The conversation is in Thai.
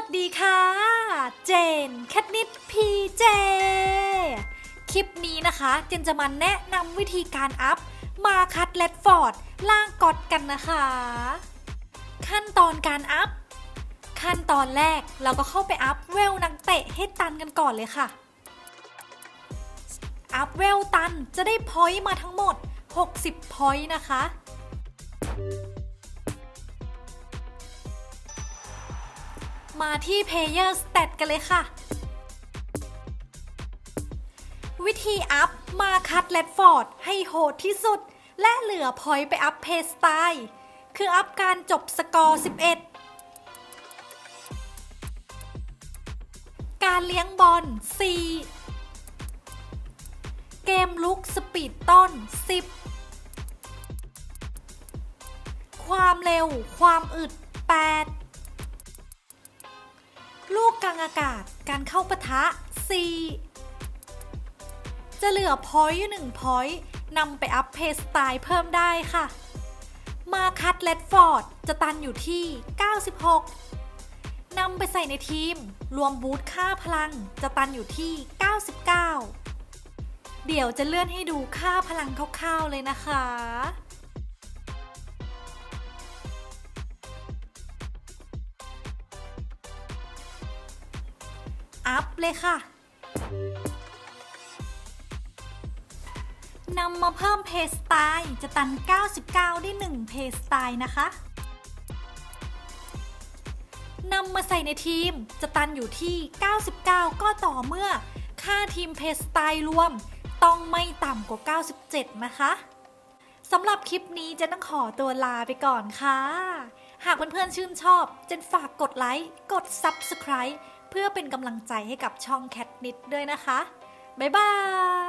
ดดีค่ะ เจนแคทนิดพีเจ คลิปนี้นะคะ เจนจะมาแนะนำวิธีการอัพ มาคัดเลดฟอร์ดล่างกอดกันนะคะ ขั้นตอนการอัพ ขั้นตอนแรกเราก็เข้าไปอัพเวลนักเตะให้ตันกันก่อนเลยค่ะ อัพเวลตันจะได้พอยต์มาทั้งหมด 60 พอยต์นะคะ มาที่ Player Stat กันเลยค่ะ วิธีอัพมาคัดเลดฟอร์ดให้โหดที่สุด และเหลือพอยไปอัพเพสไตล์คืออัพการจบสกอร์ 11 การเลี้ยงบอล 4 เกมลุกสปีดต้น 10 ความเร็วความอึด 8างอากาศ การเข้าปะทะ4จะเหลือพอยต์อยู่1พอยต์นำไปอัพเพสไตล์เพิ่มได้ค่ะ มาคัดเลดฟอร์ดจะตันอยู่ที่ 96 นำไปใส่ในทีม รวมบูทค่าพลังจะตันอยู่ที่ 99 เดี๋ยวจะเลื่อนให้ดูค่าพลังคร่าวๆเลยนะคะ อัพเลยค่ะนำมาเพิ่มเพสไตล์จะตัน 99 ได้ 1 เพสไตล์นะคะนำมาใส่ในทีมจะตันอยู่ที่ 99 ก็ต่อเมื่อ ค่าทีมเพสไตล์รวม ต้องไม่ต่ำกว่า 97 นะคะสำหรับคลิปนี้เจนต้องขอตัวลาไปก่อนค่ะ หากเพื่อนๆชื่นชอบ เจนฝากกดไลค์ กด Subscribe เพื่อเป็นกำลังใจให้กับช่องแคทนิดด้วยนะคะ บ๊ายบาย